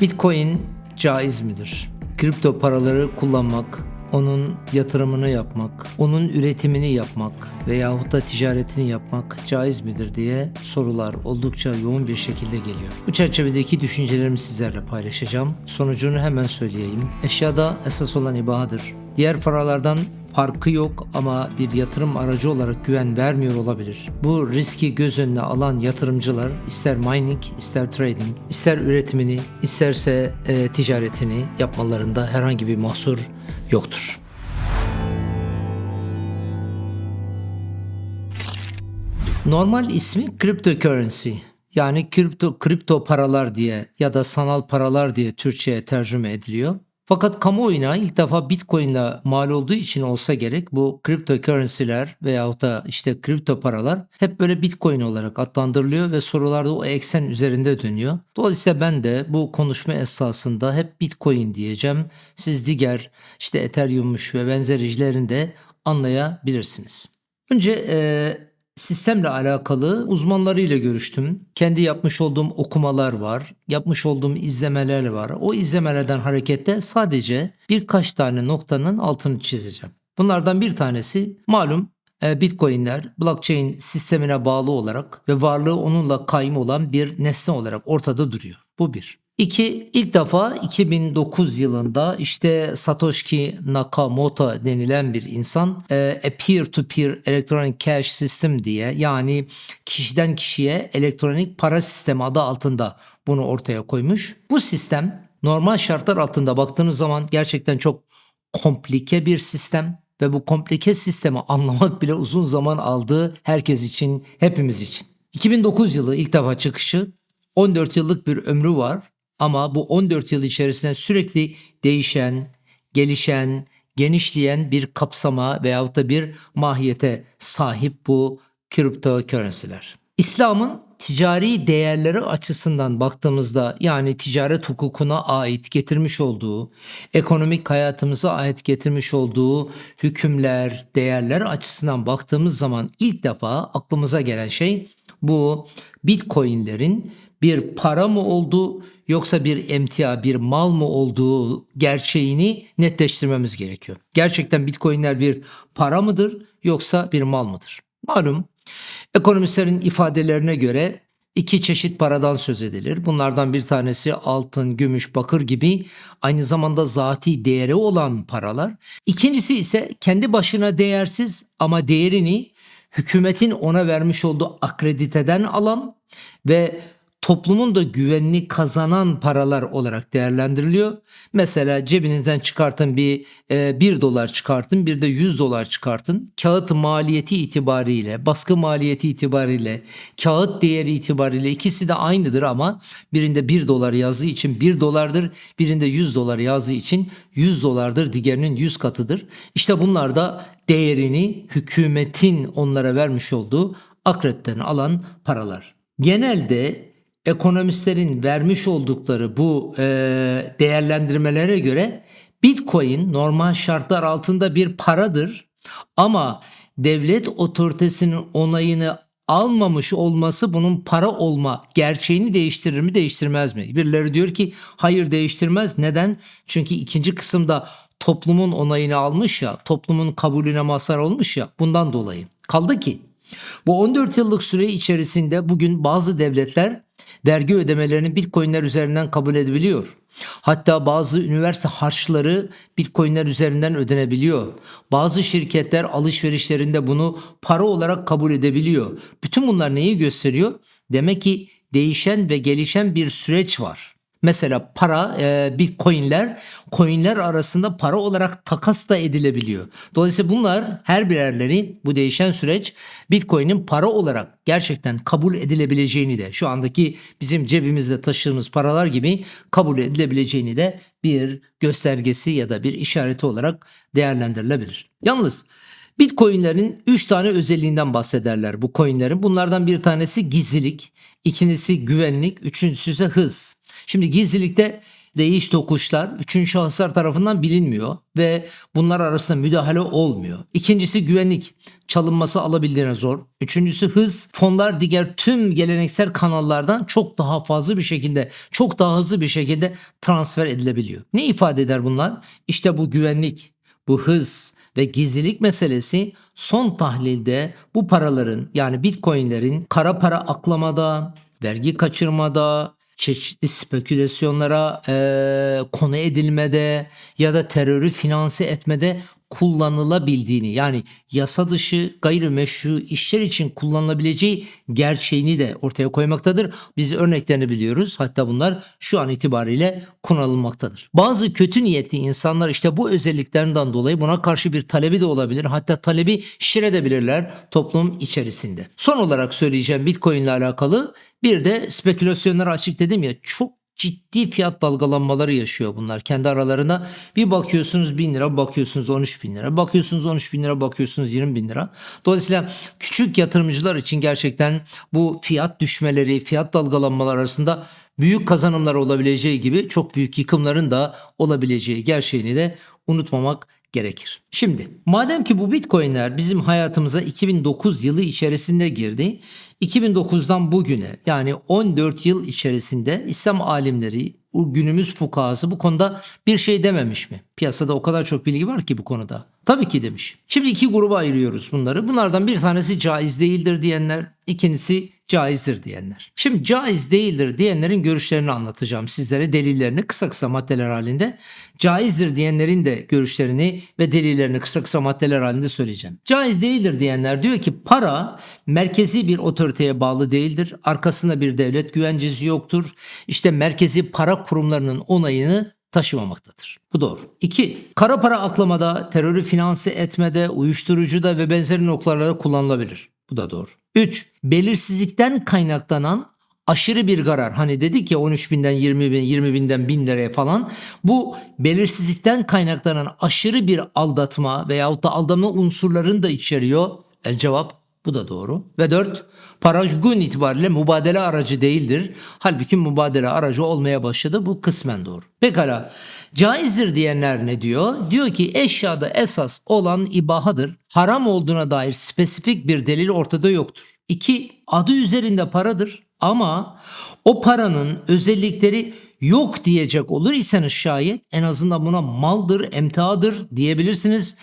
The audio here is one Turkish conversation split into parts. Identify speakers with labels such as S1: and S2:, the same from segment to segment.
S1: Bitcoin caiz midir? Kripto paraları kullanmak, onun yatırımını yapmak, onun üretimini yapmak veyahut da ticaretini yapmak caiz midir diye sorular oldukça yoğun bir şekilde geliyor. Bu çerçevedeki düşüncelerimi sizlerle paylaşacağım. Sonucunu hemen söyleyeyim. Eşyada esas olan ibahadır. Diğer paralardan farkı yok ama bir yatırım aracı olarak güven vermiyor olabilir. Bu riski göz önüne alan yatırımcılar ister mining, ister trading, ister üretimini, isterse e, ticaretini yapmalarında herhangi bir mahsur yoktur. Normal ismi cryptocurrency yani kripto kripto paralar diye ya da sanal paralar diye Türkçe'ye tercüme ediliyor. Fakat kamuoyuna ilk defa Bitcoin ile mal olduğu için olsa gerek bu cryptocurrency'ler veyahut da işte kripto paralar hep böyle Bitcoin olarak adlandırılıyor ve sorularda o eksen üzerinde dönüyor. Dolayısıyla ben de bu konuşma esasında hep Bitcoin diyeceğim. Siz diğer işte Ethereum'muş ve benzericilerini de anlayabilirsiniz. Önce eee sistemle alakalı uzmanlarıyla görüştüm. Kendi yapmış olduğum okumalar var, yapmış olduğum izlemeler var. O izlemelerden hareketle sadece birkaç tane noktanın altını çizeceğim. Bunlardan bir tanesi malum e, Bitcoin'ler blockchain sistemine bağlı olarak ve varlığı onunla kaim olan bir nesne olarak ortada duruyor. Bu bir. İki, ilk defa 2009 yılında işte Satoshi Nakamoto denilen bir insan e, peer-to-peer electronic cash system diye yani kişiden kişiye elektronik para sistemi adı altında bunu ortaya koymuş. Bu sistem normal şartlar altında baktığınız zaman gerçekten çok komplike bir sistem ve bu komplike sistemi anlamak bile uzun zaman aldı herkes için, hepimiz için. 2009 yılı ilk defa çıkışı 14 yıllık bir ömrü var ama bu 14 yıl içerisinde sürekli değişen, gelişen, genişleyen bir kapsama veyahut da bir mahiyete sahip bu kriptokörrensiler. İslam'ın ticari değerleri açısından baktığımızda yani ticaret hukukuna ait getirmiş olduğu, ekonomik hayatımıza ait getirmiş olduğu hükümler, değerler açısından baktığımız zaman ilk defa aklımıza gelen şey bu Bitcoin'lerin bir para mı olduğu yoksa bir emtia, bir mal mı olduğu gerçeğini netleştirmemiz gerekiyor. Gerçekten Bitcoin'ler bir para mıdır yoksa bir mal mıdır? Malum ekonomistlerin ifadelerine göre iki çeşit paradan söz edilir. Bunlardan bir tanesi altın, gümüş, bakır gibi aynı zamanda zati değeri olan paralar. İkincisi ise kendi başına değersiz ama değerini hükümetin ona vermiş olduğu akrediteden alan ve toplumun da güvenini kazanan paralar olarak değerlendiriliyor. Mesela cebinizden çıkartın bir e, 1 dolar çıkartın bir de 100 dolar çıkartın. Kağıt maliyeti itibariyle baskı maliyeti itibariyle kağıt değeri itibariyle ikisi de aynıdır ama birinde 1 dolar yazdığı için 1 dolardır birinde 100 dolar yazdığı için 100 dolardır diğerinin 100 katıdır. İşte bunlar da değerini hükümetin onlara vermiş olduğu akreditten alan paralar. Genelde ekonomistlerin vermiş oldukları bu e, değerlendirmelere göre Bitcoin normal şartlar altında bir paradır ama devlet otoritesinin onayını almamış olması bunun para olma gerçeğini değiştirir mi değiştirmez mi? Birileri diyor ki hayır değiştirmez. Neden? Çünkü ikinci kısımda toplumun onayını almış ya, toplumun kabulüne mazhar olmuş ya bundan dolayı. Kaldı ki bu 14 yıllık süre içerisinde bugün bazı devletler vergi ödemelerini bitcoinler üzerinden kabul edebiliyor. Hatta bazı üniversite harçları bitcoinler üzerinden ödenebiliyor. Bazı şirketler alışverişlerinde bunu para olarak kabul edebiliyor. Bütün bunlar neyi gösteriyor? Demek ki değişen ve gelişen bir süreç var. Mesela para, e, bitcoinler, coinler arasında para olarak takas da edilebiliyor. Dolayısıyla bunlar her birerleri bu değişen süreç bitcoin'in para olarak gerçekten kabul edilebileceğini de şu andaki bizim cebimizde taşıdığımız paralar gibi kabul edilebileceğini de bir göstergesi ya da bir işareti olarak değerlendirilebilir. Yalnız Bitcoin'lerin 3 tane özelliğinden bahsederler bu coin'lerin. Bunlardan bir tanesi gizlilik, ikincisi güvenlik, üçüncüsü ise hız. Şimdi gizlilikte değiş tokuşlar üçüncü şahıslar tarafından bilinmiyor ve bunlar arasında müdahale olmuyor. İkincisi güvenlik çalınması alabildiğine zor. Üçüncüsü hız fonlar diğer tüm geleneksel kanallardan çok daha fazla bir şekilde çok daha hızlı bir şekilde transfer edilebiliyor. Ne ifade eder bunlar? İşte bu güvenlik, bu hız ve gizlilik meselesi son tahlilde bu paraların yani bitcoinlerin kara para aklamada, vergi kaçırmada, çeşitli spekülasyonlara eee, konu edilmede ya da terörü finanse etmede kullanılabildiğini yani yasa dışı gayrimeşru işler için kullanılabileceği gerçeğini de ortaya koymaktadır. Biz örneklerini biliyoruz. Hatta bunlar şu an itibariyle kullanılmaktadır. Bazı kötü niyetli insanlar işte bu özelliklerinden dolayı buna karşı bir talebi de olabilir. Hatta talebi şiredebilirler toplum içerisinde. Son olarak söyleyeceğim Bitcoin ile alakalı bir de spekülasyonları açık dedim ya çok ciddi fiyat dalgalanmaları yaşıyor bunlar kendi aralarına. Bir bakıyorsunuz 1000 lira, bakıyorsunuz 13 bin lira, bakıyorsunuz 13 bin lira, bakıyorsunuz 20 bin lira. Dolayısıyla küçük yatırımcılar için gerçekten bu fiyat düşmeleri, fiyat dalgalanmaları arasında büyük kazanımlar olabileceği gibi çok büyük yıkımların da olabileceği gerçeğini de unutmamak gerekir. Şimdi madem ki bu bitcoinler bizim hayatımıza 2009 yılı içerisinde girdi. 2009'dan bugüne yani 14 yıl içerisinde İslam alimleri, günümüz fukahası bu konuda bir şey dememiş mi? Piyasada o kadar çok bilgi var ki bu konuda. Tabii ki demiş. Şimdi iki gruba ayırıyoruz bunları. Bunlardan bir tanesi caiz değildir diyenler, ikincisi caizdir diyenler. Şimdi caiz değildir diyenlerin görüşlerini anlatacağım sizlere delillerini kısa kısa maddeler halinde. Caizdir diyenlerin de görüşlerini ve delillerini kısa kısa maddeler halinde söyleyeceğim. Caiz değildir diyenler diyor ki para merkezi bir otoriteye bağlı değildir. Arkasında bir devlet güvencesi yoktur. İşte merkezi para kurumlarının onayını taşımamaktadır. Bu doğru. 2. Kara para aklamada, terörü finanse etmede, uyuşturucuda ve benzeri noktalarda kullanılabilir. Bu da doğru. 3. Belirsizlikten kaynaklanan aşırı bir karar. Hani dedik ya 13 binden 20 bin, 20 binden 1000 liraya falan. Bu belirsizlikten kaynaklanan aşırı bir aldatma veyahut da aldatma unsurlarını da içeriyor. El cevap bu da doğru. Ve 4. Para gün itibariyle mübadele aracı değildir. Halbuki mübadele aracı olmaya başladı. Bu kısmen doğru. Pekala. Caizdir diyenler ne diyor? Diyor ki eşyada esas olan ibahadır. Haram olduğuna dair spesifik bir delil ortada yoktur. 2. Adı üzerinde paradır ama o paranın özellikleri yok diyecek olur iseniz şayet en azından buna maldır, emtiadır diyebilirsiniz.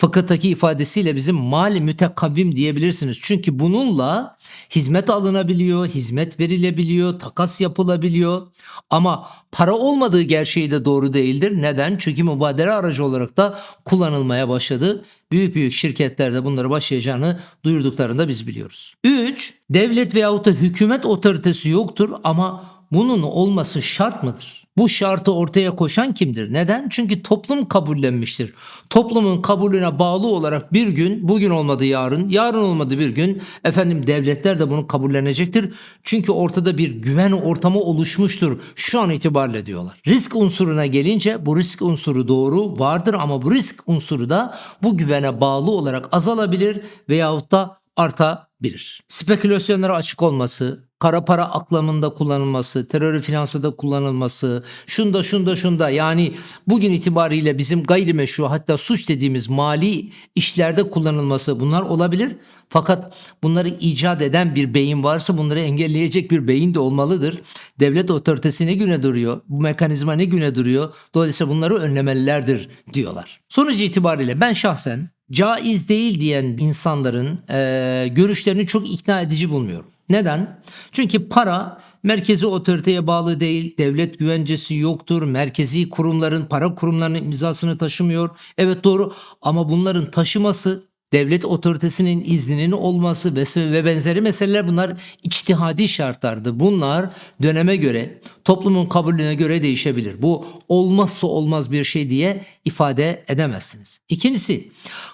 S1: Fıkıhtaki ifadesiyle bizim mali mütekavvim diyebilirsiniz. Çünkü bununla hizmet alınabiliyor, hizmet verilebiliyor, takas yapılabiliyor. Ama para olmadığı gerçeği de doğru değildir. Neden? Çünkü mübadele aracı olarak da kullanılmaya başladı. Büyük büyük şirketlerde bunları başlayacağını duyurduklarında biz biliyoruz. 3. Devlet veyahut da hükümet otoritesi yoktur ama bunun olması şart mıdır? Bu şartı ortaya koşan kimdir? Neden? Çünkü toplum kabullenmiştir. Toplumun kabulüne bağlı olarak bir gün, bugün olmadı yarın, yarın olmadı bir gün efendim devletler de bunu kabullenecektir. Çünkü ortada bir güven ortamı oluşmuştur. Şu an itibariyle diyorlar. Risk unsuruna gelince bu risk unsuru doğru vardır ama bu risk unsuru da bu güvene bağlı olarak azalabilir veyahut da artabilir. Spekülasyonlara açık olması, kara para aklamında kullanılması, terörü finansada kullanılması, şunda şunda şunda yani bugün itibariyle bizim gayrimeşru hatta suç dediğimiz mali işlerde kullanılması bunlar olabilir. Fakat bunları icat eden bir beyin varsa bunları engelleyecek bir beyin de olmalıdır. Devlet otoritesi ne güne duruyor? Bu mekanizma ne güne duruyor? Dolayısıyla bunları önlemelilerdir diyorlar. Sonuç itibariyle ben şahsen caiz değil diyen insanların eee, görüşlerini çok ikna edici bulmuyorum. Neden? Çünkü para merkezi otoriteye bağlı değil, devlet güvencesi yoktur, merkezi kurumların, para kurumlarının imzasını taşımıyor. Evet doğru ama bunların taşıması devlet otoritesinin izninin olması ve benzeri meseleler bunlar içtihadi şartlardı. Bunlar döneme göre, toplumun kabulüne göre değişebilir. Bu olmazsa olmaz bir şey diye ifade edemezsiniz. İkincisi,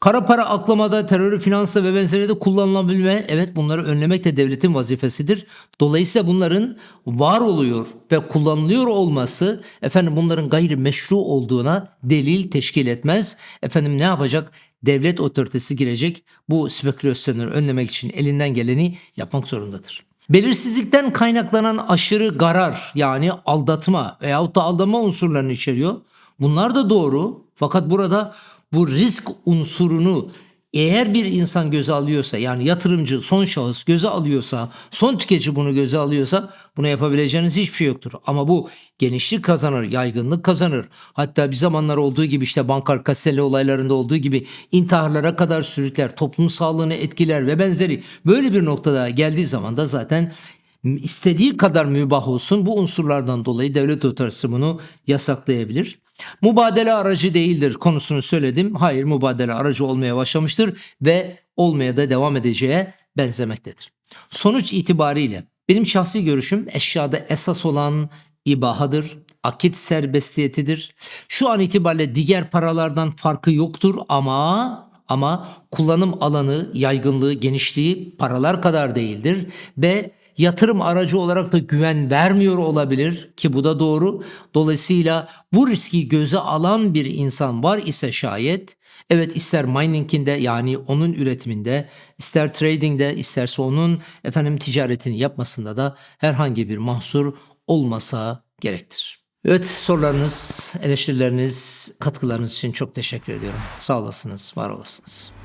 S1: kara para aklamada, terörü finansta ve benzeri de kullanılabilme, evet bunları önlemek de devletin vazifesidir. Dolayısıyla bunların var oluyor ve kullanılıyor olması efendim bunların gayri meşru olduğuna delil teşkil etmez. Efendim ne yapacak? Devlet otoritesi girecek bu spekülasyonları önlemek için elinden geleni yapmak zorundadır. Belirsizlikten kaynaklanan aşırı garar yani aldatma veyahut da aldanma unsurlarını içeriyor. Bunlar da doğru fakat burada bu risk unsurunu eğer bir insan göze alıyorsa yani yatırımcı son şahıs göze alıyorsa son tüketici bunu göze alıyorsa buna yapabileceğiniz hiçbir şey yoktur. Ama bu genişlik kazanır, yaygınlık kazanır. Hatta bir zamanlar olduğu gibi işte Bankar Castelli olaylarında olduğu gibi intiharlara kadar sürükler, toplum sağlığını etkiler ve benzeri. Böyle bir noktada geldiği zaman da zaten istediği kadar mübah olsun bu unsurlardan dolayı devlet otoritesi bunu yasaklayabilir. Mubadele aracı değildir konusunu söyledim. Hayır mubadele aracı olmaya başlamıştır ve olmaya da devam edeceği benzemektedir. Sonuç itibariyle benim şahsi görüşüm eşyada esas olan ibahadır, akit serbestiyetidir. Şu an itibariyle diğer paralardan farkı yoktur ama ama kullanım alanı, yaygınlığı, genişliği paralar kadar değildir ve yatırım aracı olarak da güven vermiyor olabilir ki bu da doğru. Dolayısıyla bu riski göze alan bir insan var ise şayet evet ister mining'inde yani onun üretiminde ister trading'de isterse onun efendim ticaretini yapmasında da herhangi bir mahsur olmasa gerektir. Evet sorularınız, eleştirileriniz, katkılarınız için çok teşekkür ediyorum. Sağ olasınız, var olasınız.